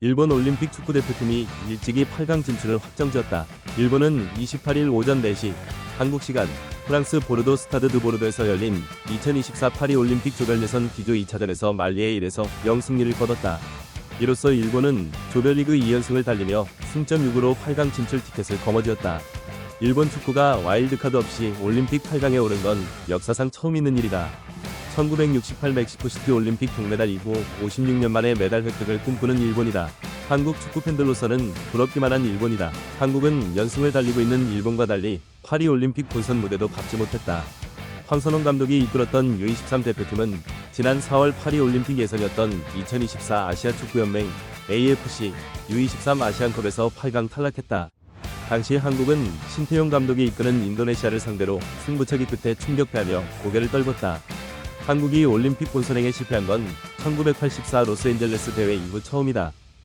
일본 올림픽 축구 대표팀이 일찍이 8강 진출을 확정지었다. 일본은 28일 오전 4시 한국 시간 프랑스 보르도 스타드 드 보르도에서 열린 2024 파리 올림픽 조별 예선 기조 2차전에서 말리에 1에서 0 승리를 거뒀다. 이로써 일본은 조별리그 2연승을 달리며 승점 6으로 8강 진출 티켓을 거머쥐었다. 일본 축구가 와일드카드 없이 올림픽 8강에 오른 건 역사상 처음 있는 일이다. 1968 멕시코시티 올림픽 동메달 이후 56년 만에 메달 획득을 꿈꾸는 일본이다. 한국 축구 팬들로서는 부럽기만 한 일본이다. 한국은 연승을 달리고 있는 일본과 달리 파리 올림픽 본선 무대도 밟지 못했다. 황선홍 감독이 이끌었던 U23 대표팀은 지난 4월 파리 올림픽 예선이었던 2024 아시아 축구연맹 AFC U23 아시안컵에서 8강 탈락했다. 당시 한국은 신태용 감독이 이끄는 인도네시아를 상대로 승부차기 끝에 충격패하며 고개를 떨궜다. 한국이 올림픽 본선행에 실패한 건 1984 로스앤젤레스 대회 이후 처음이다.